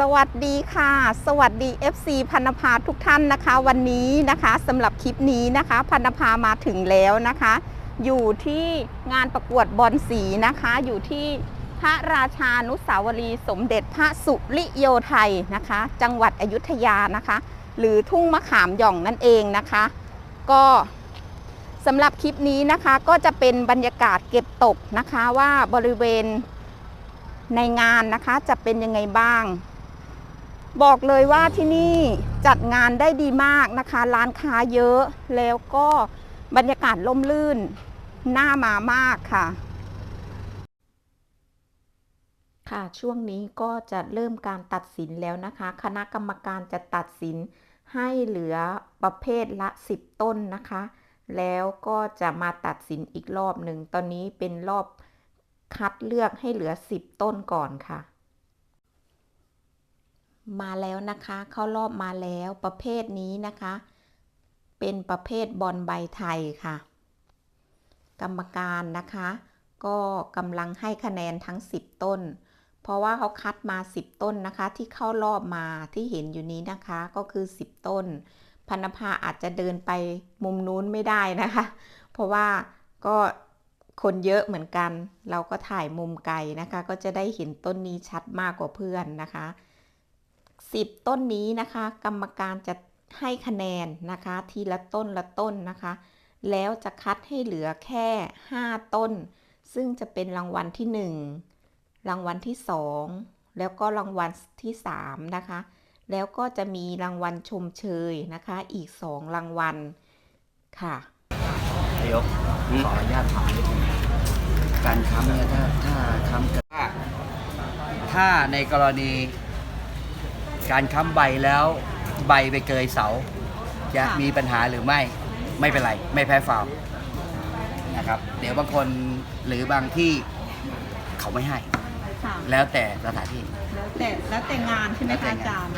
สวัสดีค่ะ สวัสดี FC พันธภาทุกท่านนะคะ วันนี้นะคะสำหรับคลิปนี้นะคะ พันธภามาถึงแล้วนะคะ อยู่ที่งานประกวดบอลสีนะคะ อยู่ที่พระราชานุสาวรีสมเด็จพระสุริโยไทยนะคะ จังหวัดอยุธยานะคะ หรือทุ่งมะขามหย่องนั่นเองนะคะ ก็สำหรับคลิปนี้นะคะก็จะเป็นบรรยากาศเก็บตกนะคะว่าบริเวณในงานนะคะจะเป็นยังไงบ้าง บอกเลยว่าที่นี่จัดงานได้ดีมากนะคะ ร้านค้าเยอะแล้วก็บรรยากาศล่มลื่นน่ามามากค่ะ ค่ะช่วงนี้ก็จะเริ่มการตัดสินแล้วนะคะ คณะกรรมการจะตัดสินให้เหลือประเภทละ 10 ต้นนะคะ แล้วก็จะมาตัดสินอีกรอบหนึ่ง ตอนนี้เป็นรอบคัดเลือกให้เหลือ 10 ต้นก่อนค่ะ มาแล้วนะคะเข้ารอบมาแล้วประเภทนี้นะคะ เป็นประเภทบอลใบไทยค่ะ กรรมการนะคะ ก็กำลังให้คะแนนทั้ง 10 ต้น เพราะว่าเขาคัดมา 10 ต้นนะคะ ที่เข้ารอบมาที่เห็นอยู่นี้นะคะก็คือ 10 ต้นพันภาอาจจะเดินไปมุมนู้นไม่ได้นะคะ เพราะว่าก็คนเยอะเหมือนกัน เราก็ถ่ายมุมไกลนะคะ ก็จะได้เห็นต้นนี้ชัดมากกว่าเพื่อนนะคะ 10 ต้นนี้นะคะ กรรมการจะให้คะแนนนะคะ ทีละต้นละต้นนะคะ แล้วจะคัดให้เหลือแค่ 5 ต้น ซึ่งจะเป็นรางวัลที่ 1 รางวัลที่ 2 แล้วก็รางวัลที่ 3 นะคะ แล้วก็จะมีรางวัลชมเชยนะคะ อีก 2 รางวัลค่ะนายกขออนุญาตถามนิดนึงการค้ำเนี่ยถ้าถ้าค้ำกิดว่าถ้าในกรณี การค้ำใบแล้วใบไปเกยเสา จะค่ะ มีปัญหาหรือไม่ไม่เป็นไร ไม่แพ้ฟาวล์นะครับ เดี๋ยวบางคนหรือบางที่เขาไม่ให้ ค่ะแล้วแต่สถานที่ แล้วแต่แล้วแต่งานใช่ไหมแล้วแต่คะงาน อาจารย์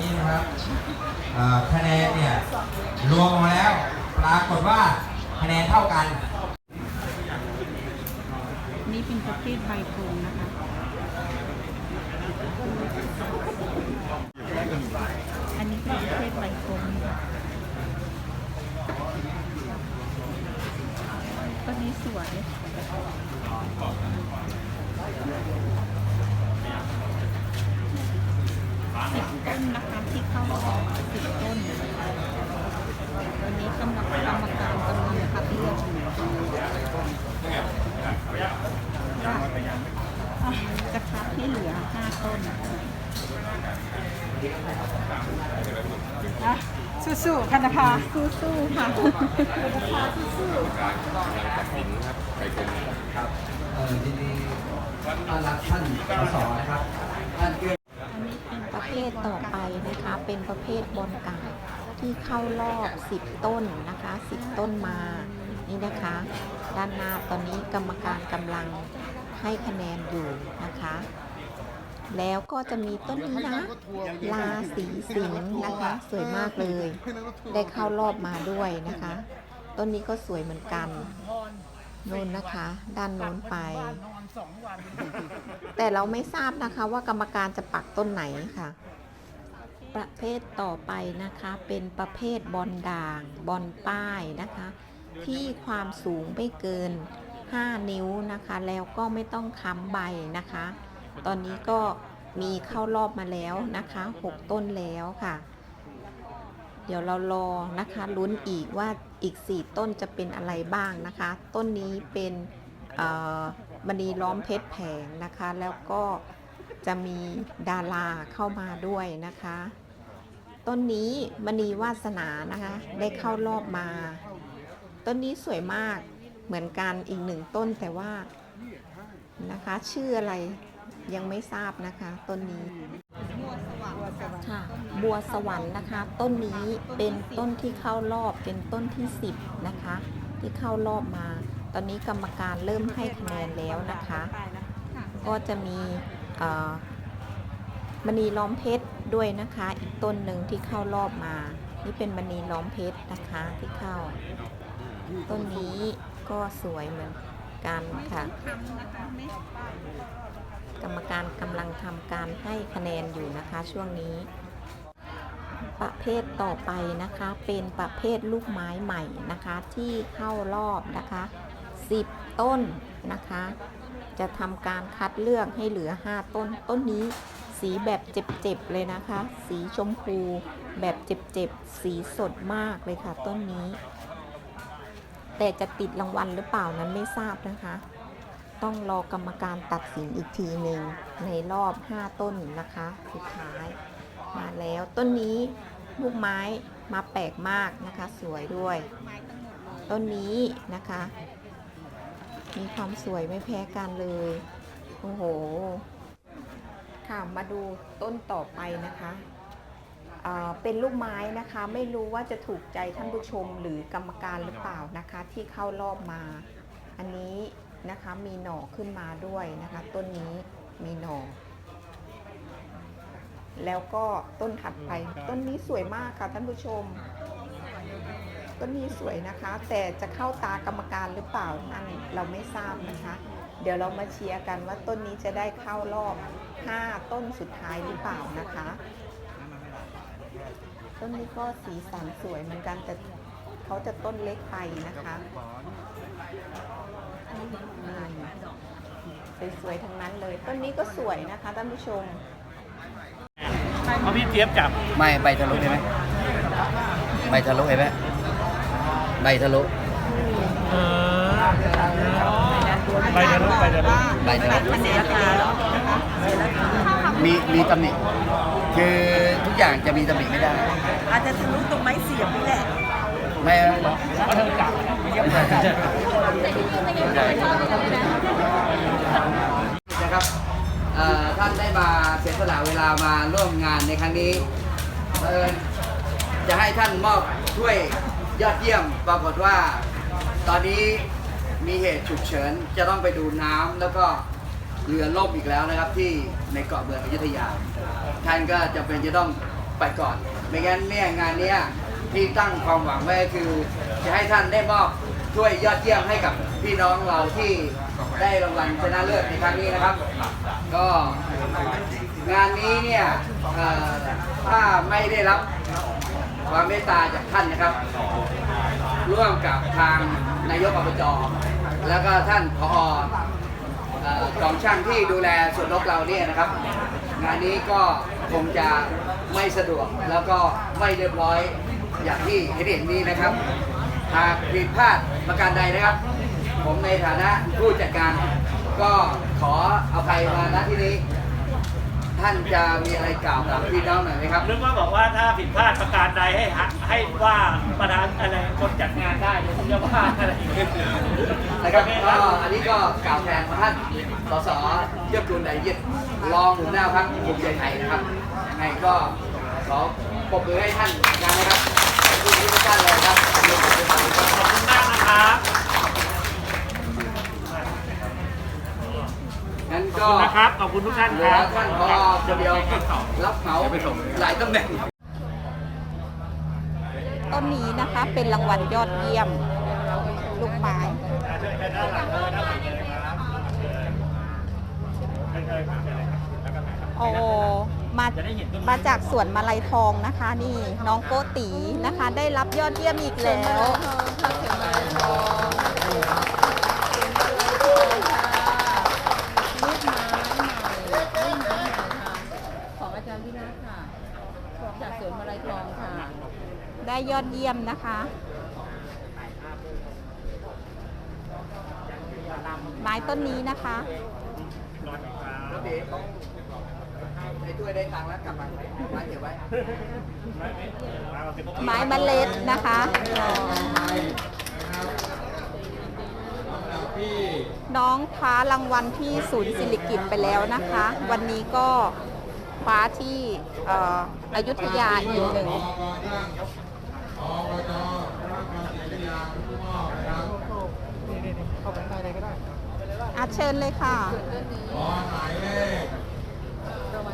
นี้นะครับเอ่อคะแนนเนี่ยรวมออกมาแล้ว ปรากฏว่าคะแนนเท่ากัน นี่เป็นประเภ ทใบโพงนะคะอันนี้เป็นประเภทใบโพงต้นนี้สวยสิบต้นนะคะที่เข้ารอบสิบต้นวันนี้กำลังกรรมการกำลังคัดเลือกอยู่อะจะคัดให้เหลื อห้าต้นนะสู้ๆพันธภาสู้ๆค่ะเออทีนี้ต้อนรับท่านสสนะครับท่านเอื้ออันนี้เป็นประเภทต่อไปนะคะ เป็นประเภทบอลกาที่เข้ารอบ 10 ต้นนะคะ 10 ต้นมานี่นะคะ ด้านหน้าตอนนี้กรรมการกำลังให้คะแนนอยู่นะคะ แล้วก็จะมีต้นนี้นะลาสีสิงห์นะคะ สวยมากเลย ได้เข้ารอบมาด้วยนะคะ ต้นนี้ก็สวยเหมือนกันโน่นนะคะ ด้านโน้นไป แต่เราไม่ทราบนะคะว่ากรรมการจะปักต้นไหนค่ะ ประเภทต่อไปนะคะเป็นประเภทบอลด่างบอลป้ายนะคะ ที่ความสูงไม่เกิน 5 นิ้วนะคะ แล้วก็ไม่ต้องค้ำใบนะคะ ตอนนี้ก็มีเข้ารอบมาแล้วนะคะ 6 ต้นแล้วค่ะ เดี๋ยวเรารอนะคะลุ้นอีกว่าอีก 4 ต้นจะเป็นอะไรบ้างนะคะ ต้นนี้เป็นมณีล้อมเพชรแผงนะคะ แล้วก็จะมีดาราเข้ามาด้วยนะคะ ต้นนี้มณีวาสนานะคะ ได้เข้ารอบมา ต้นนี้สวยมากเหมือนกันอีกหนึ่งต้นแต่ว่านะคะชื่ออะไร ยังไม่ทราบนะคะต้นนี้ ค่ะบัวสวรรค์นะคะ ต้นนี้เป็นต้นที่เข้ารอบเป็นต้นที่ 10 นะคะ ที่เข้ารอบมา ตอนนี้กรรมการเริ่มให้คะแนนแล้วนะคะ ก็จะมีเอ่อมณีล้อมเพชรด้วยนะคะ อีกต้นหนึ่งที่เข้ารอบมา นี่เป็นมณีล้อมเพชรนะคะที่เข้า ต้นนี้ก็สวยเหมือนกันค่ะ กรรมการกำลังทำการให้คะแนนอยู่นะคะช่วงนี้ ประเภทต่อไปนะคะ เป็นประเภทลูกไม้ใหม่นะคะ ที่เข้ารอบนะคะ 10 ต้นนะคะ จะทำการคัดเลือกให้เหลือ 5 ต้น ต้นนี้สีแบบเจ็บๆเลยนะคะ สีชมพูแบบเจ็บๆ สีสดมากเลยค่ะต้นนี้ แต่จะติดรางวัลหรือเปล่านั้นไม่ทราบนะคะ ต้องรอกรรมการตัดสินอีกทีหนึ่งในรอบ 5 ต้นนะคะ สุดท้าย มาแล้วต้นนี้ลูกไม้มาแปลกมากนะคะ สวยด้วย ต้นนี้นะคะ มีความสวยไม่แพ้กันเลย โอ้โห ค่ะมาดูต้นต่อไปนะคะเอ่อเป็นลูกไม้นะคะไม่รู้ว่าจะถูกใจท่านผู้ชมหรือกรรมการหรือเปล่านะคะ ที่เข้ารอบมา อันนี้ นะคะมีหน่อขึ้นมาด้วยนะคะต้นนี้มีหน่อ แล้วก็ต้นถัดไปต้นนี้สวยมากค่ะท่านผู้ชม ต้นนี้สวยนะคะ แต่จะเข้าตากรรมการหรือเปล่านั่นเราไม่ทราบนะคะ เดี๋ยวเรามาเชียร์กันว่าต้นนี้จะได้เข้ารอบ 5 ต้นสุดท้ายหรือเปล่านะคะ ต้นนี้ก็สีสันสวยเหมือนกันแต่เขาจะต้นเล็กไปนะคะนี่ สวยๆทั้งนั้นเลยต้นนี้ก็สวยนะคะท่านผู้ชมเอาพี่เจี๊ยบจับไม่ใบทะลุใช่ไหมใบทะลุเห็นไหมใบทะลุ เออไปเถอะลูกไปเถอะลูกใบทะลุมีมีตำหนิคือทุกอย่างจะมีตำหนิไม่ได้ อาจจะทะลุตรงไม้เสียบนี่แหละ ไม่เอาเธอจับ นะครับเอ่อท่านได้มาเสียสละเวลามาร่วมงานในครั้งนี้เออจะให้ท่านมอบถ้วยยอดเยี่ยมปรากฏว่า ตอนนี้มีเหตุฉุกเฉินจะต้องไปดูน้ำแล้วก็เรือล่มอีกแล้วนะครับที่ในเกาะเมืองอยุธยา ท่านก็จะเป็นจะต้องไปก่อน ไม่งั้นเนี่ยงานเนี้ยที่ตั้งความหวังไว้คือจะให้ท่านได้มอบ ถ้วยยอดเยี่ยมให้กับพี่น้องเราที่ได้รางวัลชนะเลิศในครั้งนี้นะครับ ก็งานนี้เนี่ยถ้าไม่ได้รับความเมตตาจากท่านนะครับ ร่วมกับทางนายกอบจแล้วก็ท่านผอเอ่อกองช่างที่ดูแลสวนนกเราเนี่ยนะครับ งานนี้ก็คงจะไม่สะดวกแล้วก็ไม่เรียบร้อยอย่างที่เห็นเห็นนี้นะครับ หากผิดพลาดประการใดนะครับ ผมในฐานะผู้จัดการ ก็ขออภัยมาณที่นี้ ท่านจะมีอะไรกล่าวกับพี่น้องหน่อยไหมครับ นึกว่าบอกว่าถ้าผิดพลาดประการใดให้หักให้ว่าประธานอะไรคนจัดงานได้เดี๋ยวผมจะว่าอะไรนะครับก็อันนี้ก็กล่าวแทนท่านสสเยี่ยมจุนไดยิดรองหัวหน้าพรรคภูมิใจไทยนะครับยังไงก็ขอปรบมือให้ท่านงานนะครับขอบคุณ ทุกท่านเลยครับขอบคุณครับขอบคุณมากนะครับงั้นขก็อบคุณนะครับ ขอบคุณทุกท่านเหคลือรับท่านพอคนเดียวรับเหมาหลายตำแหน่งต้นนี้นะคะเป็นรางวัลยอดเยี่ยม ลูกไม้โอ้ มามาจากสวนมาลัยทองนะคะ นี่น้องโกตีนะคะ ได้รับยอดเยี่ยมอีกแล้วของอาจารย์พินาศค่ะจากสวนมาลัยทองค่ะ ได้ยอดเยี่ยมนะคะไม้ต้นนี้นะคะ ไอ้ถ้วยได้ตังค์แล้วกลับมาไว้เก็บไว้ไม้เมล็ดนะคะน้องคว้ารางวัลที่ศูนย์ศิริกิตไปแล้วนะคะ วันนี้ก็คว้าที่อยุธยาอีกหนึ่งอาเชิญเลยค่ะ บอลหมา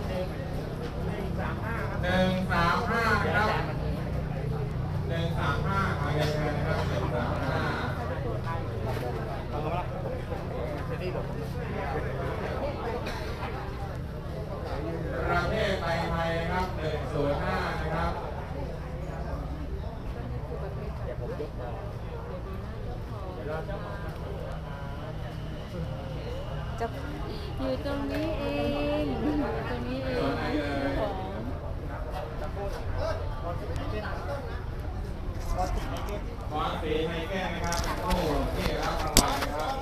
ยเลขหนึ่งสามห้านะครับหนึ่งสามห้าขอเรียนเชิญนะครับหนึ่งสามห้าประเทศไทยไทยนะครับหนึ่งศูนย์ห้านะครับ จะ อยู่ตรงนี้เองอยู่ตรงนี้เองของ บอลสีไทยแก้วนะครับเป็นผู้ที่รับรางวัลนะครับ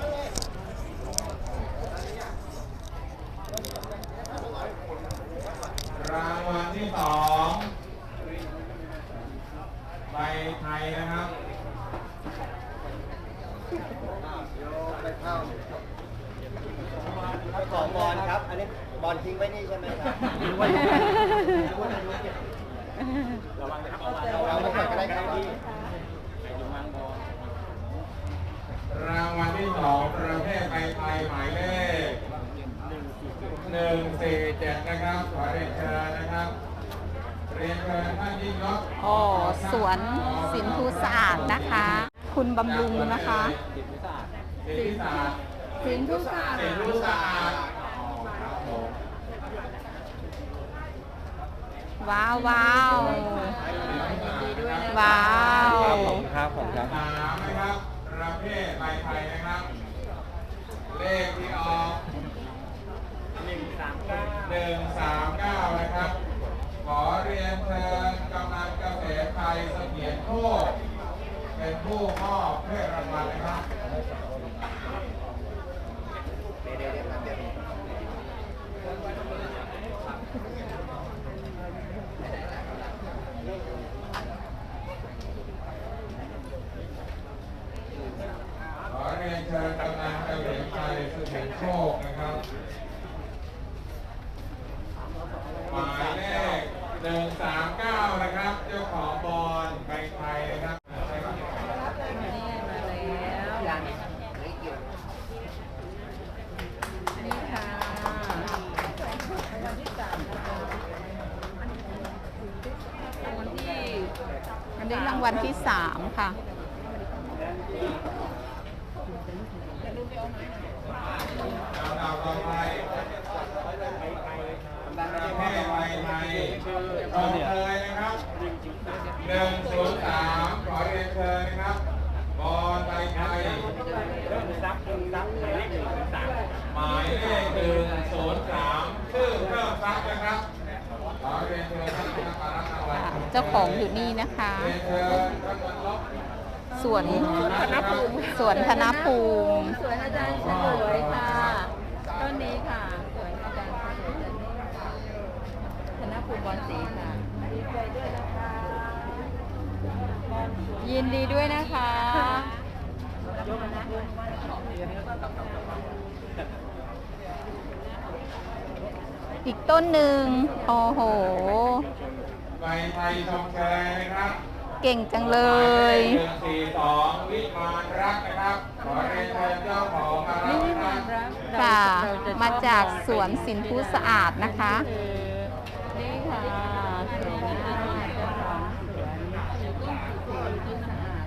รางวัล ที่สองใบไทยนะครับของบอลครับ อันนี้บอลทิ้งไว้นี่ใช่ไหมครับเราไม่เปิดก็ได้ครับพี่รางวัลที่สองประเภทใบไทยหมายเลขหนึ่งสี่เจ็ดนะครับ ขอเรียนเชิญนะครับ โอ้สวนสินทูสะอาดนะคะ คุณบำรุงนะคะสิทธิศาสตร์สินทุกสาสิทธิศาสตร์ครับผมว้าวว้าวดีด้วยนะว้าวครับผมครับสามนะครับประเภทใบไทยนะครับ เลขที่ออกหนึ่งสามเก้านะครับ ขอเรียนเชิญกำนันเกษตรไทยเสถียรโคกเป็นผู้มอบเพื่อรางวัลนะครับขอเรียนเชิญกำนันเกษตรไทยเสถียรโชคนะครับ หมายเลขหนึ่งสามเก้านะครับ เจ้าของบอลใบไทยนะครับ นี่มาแล้วนี่ค่ะรางวัลที่สามนะคะรางวัลที่ อันนี้รางวัลที่สามค่ะ ลำดับต่อไปประเภทใบไทยชมเลยนะครับหนึ่งศูนย์สามขอเรียนเชิญนะครับ บอลใบไทย หมายเลขหนึ่งศูนย์สามชื่อเพิ่มทรัพย์นะครับ ขอเรียนเชิญท่านคณะกรรมการวั ค่ะ น เจ้าของอยู่นี่นะคะเรียนเชิญท่านวันลบสวนธนภูมิสวนธนภูมิสวนอาจารย์เฉลยค่ะต้นนี้ค่ะสวนอาจารย์เฉลยธนภูมิบอลสีค่ะยินดีด้วยนะคะอีกต้นหนึ่งโอ้โห ใบไทยชมเชยนะครับเก่งจังเลยหนึ่งสี่สองวิมานรักนะครับขอเรียนเชิญเจ้าของมารับนะครับค่ะมาจากสวนสินทุสะอาดนะคะ นี่ค่ะสวยมากเจ้าของสวนอยู่ต้นสีสีที่สะอาด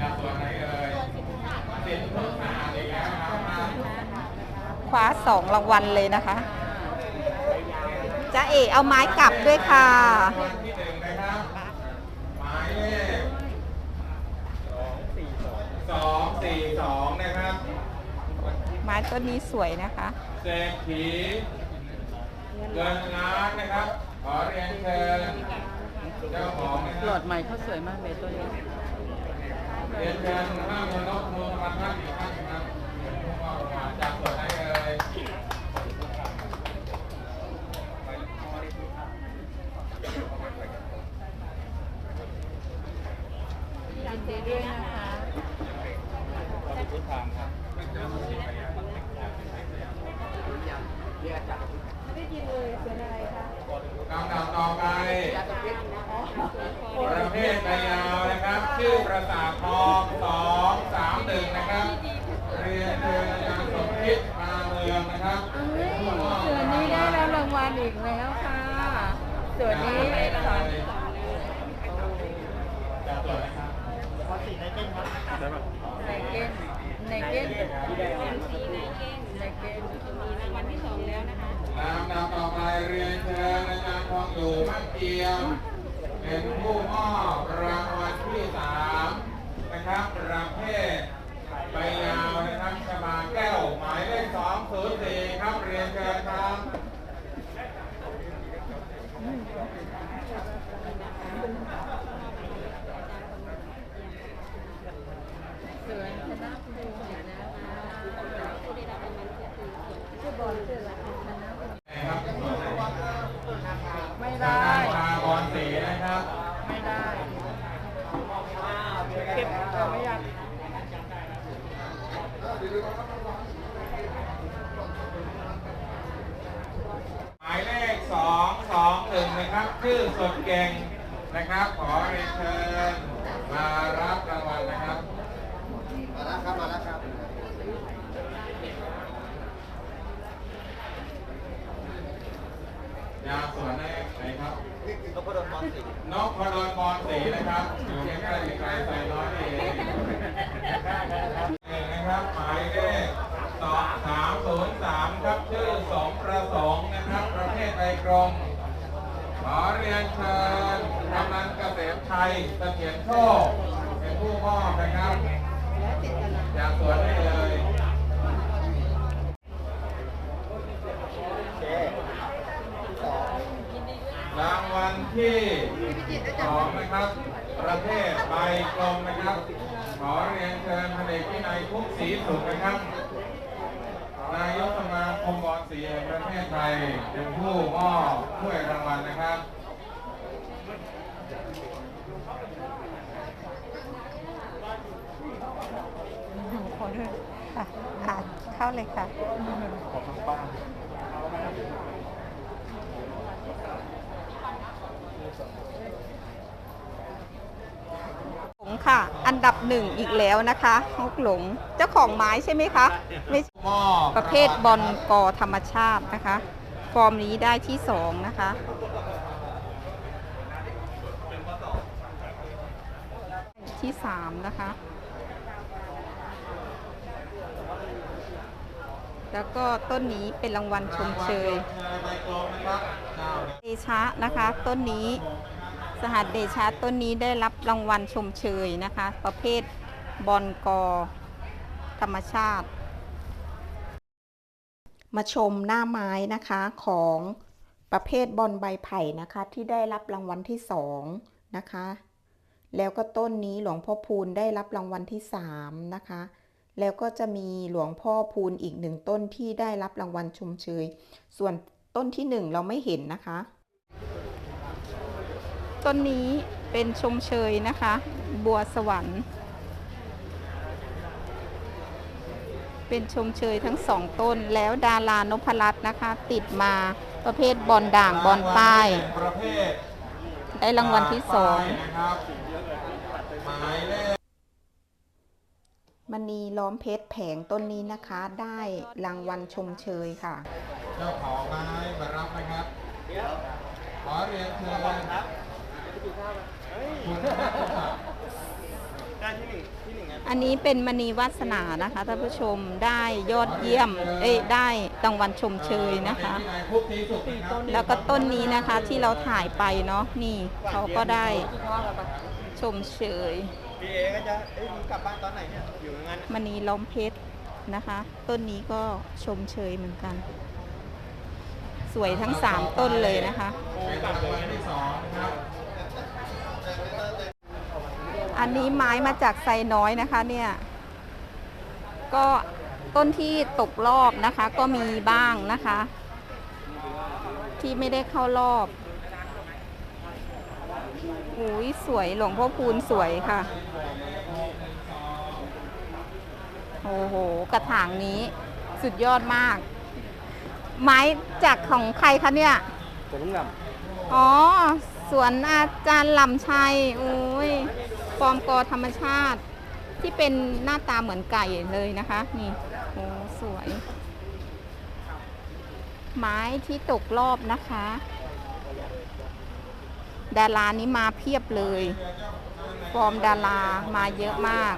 จากสวนไหนเอ่ยสินทุสะอาดอีกแล้วนะครับคว้าสองรางวัลเลยนะคะ จ้าเอ๋เอาไม้กลับด้วยค่ะรางวัลที่หนึ่งนะครับหมายเลขสองสี่สองนะครับไม้ต้นนี้สวยนะคะเศรษฐีเงินล้านนะครับ ขอเรียนเชิญเจ้าของนะคหลรัอบดใหม่เขาสวยมากเลยต้นนี้ เรียนเชิญท่านมนพมูลพันธ์ท่านอีกท่านนะครับเป็นผู้มอบรางวัลจากส่วนไหนเอ่ย ยินดีด้วยนะคะ เลำดับต่อไป ประเภทพยาวนะครับ ชื่อประสาททองสองสามหนึ่งนะครับ เรียนเชิญอาจารย์สมคิดมาเมืองนะครับ ส่วนนี้ได้รับรางวัลอีกแล้วค่ะ ส่วนนี้ค่ะในเก้นในเก้นในเก้น ลำดับต่อไปเรียนเชิญอา อยู่มั่นเกียม เป็นผู้มอบรางวัลที่สามนะครับประเภทใบยาวนะครับชบาแก้วหมายเลขสองศูนย์สี่ครับเรียนเชิญครับ ส่วนคณะครูอีกแล้วค่ะชื่อบอลชื่ออะไรคณะครู นะครับส่วนไหน ไม่ ทาง ได้ ด้านมาบอลสีนะครับ ไม่ได้เก็บเอาไม่อยาก หมายเลขสองสองหนึ่งนะครับ ชื่อส ดเก่งนะครับ ขอเรียนเชิญมารับรางวัลนะครับ มาแล้วครับ มาแล้วครับยาส่วนไหนไหนครับนพดลมอนสินกพดลบอลสีนะครับอยู่ใกล้ๆใกล้ๆใส่น้อยเองหนึ่งนะครับ หมายเลขสองสามศูนย์สามครับ ชื่อสมประสงค์นะครับ ประเภทใบกรม ขอเรียนเชิญกำนันเชัยเสถียรโชคเป็นผู้มอบนะครับจากสวนได้เลยโอเคสองรางวัลที่สองนะครับ ประเภทใบกลมนะครับ ขอเรียนเชิญพระเอกที่นายทุกศรีสุขนะครับ นายกสมาคมบอลสีแห่งประเทศไทยเป็นผู้มอบถ้วยรางวัลนะครับ ขอด้วยค่ะค่ะ เข้าเลยค่ะหลงค่ะ อันดับหนึ่งอีกแล้วนะคะฮกหลง เจ้าของไม้ใช่ไหมคะ ไม่ใช่ประเภทบอลกอธรรมชาตินะคะ ฟอร์มนี้ได้ที่สองนะคะที่สามนะคะ แล้วก็ต้นนี้เป็นรางวัลชมเชยเจ้าเดชะนะคะ ต้นนี้สหัสเดชะต้นนี้ได้รับรางวัลชมเชยนะคะ ประเภทบอลกอ ธรรมชาติ มาชมหน้าไม้นะคะของประเภทบอลใบไผ่นะคะ ที่ได้รับรางวัลที่สองนะคะ แล้วก็ต้นนี้หลวงพ่อพูนได้รับรางวัลที่สามนะคะ แล้วก็จะมีหลวงพ่อพูนอีกหนึ่งต้นที่ได้รับรางวัลชมเชย ส่วนต้นที่หนึ่งเราไม่เห็นนะคะ ต้นนี้เป็นชมเชยนะคะ บัวสวรรค์ เป็นชมเชยทั้งสองต้นแล้วดารานพรัตน์นะคะ ติดมาประเภทบอลด่างบอลป้ายประเภทได้รางวัลที่สองนะครับหมายเลข มณีล้อมเพชรแผงต้นนี้นะคะ ได้รางวัลชมเชยค่ะ เจ้าของไม้มารับนะครับขอเรียนเชิญคุณนัทศักดิ์อันนี้เป็นมณีวาสนานะคะท่านผู้ชมได้ยอดเยี่ยม เอ้ยได้รางวัลชมเชยนะคะที่นายพุทธิสุขนะครับแล้วก็ต้นนี้นะคะที่เราถ่ายไปเนาะนี่เขาก็ได้ชมเชย พี่เอก็จะเอ้ยมึงกลับบ้านตอนไหนเนี่ย อยู่งั้นมณีล้อมเพชรนะคะ ต้นนี้ก็ชมเชยเหมือนกัน สวยทั้งสามต้นเลยนะคะเป็นรางวัลที่สองนะครับอันนี้ไม้มาจากไซน้อยนะคะเนี่ย ก็ต้นที่ตกรอบนะคะ ก็มีบ้างนะคะ ที่ไม่ได้เข้ารอบอุ้ยสวยหลวงพ่อพูนสวยค่ะ โอ้โห กระถางนี้สุดยอดมาก ไม้จากของใครคะเนี่ยผมต้องแบบอ๋อ สวนอาจารย์ลำชัยโอ้ยฟอร์มกอธรรมชาติ ที่เป็นหน้าตาเหมือนไก่เลยนะคะ นี่ โอ้สวย ไม้ที่ตกรอบนะคะ ดารานี้มาเพียบเลย ฟอร์มดารามาเยอะมาก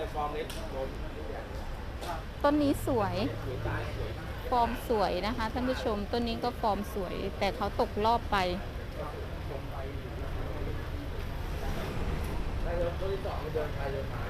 เลยฟอร์มเล็กโดนต้นนี้สวย ฟอร์มสวยนะคะท่านผู้ชม ต้นนี้ก็ฟอร์มสวย แต่เขาตกรอบไป ได้เลยต้นที่สองเดินไปเดินมา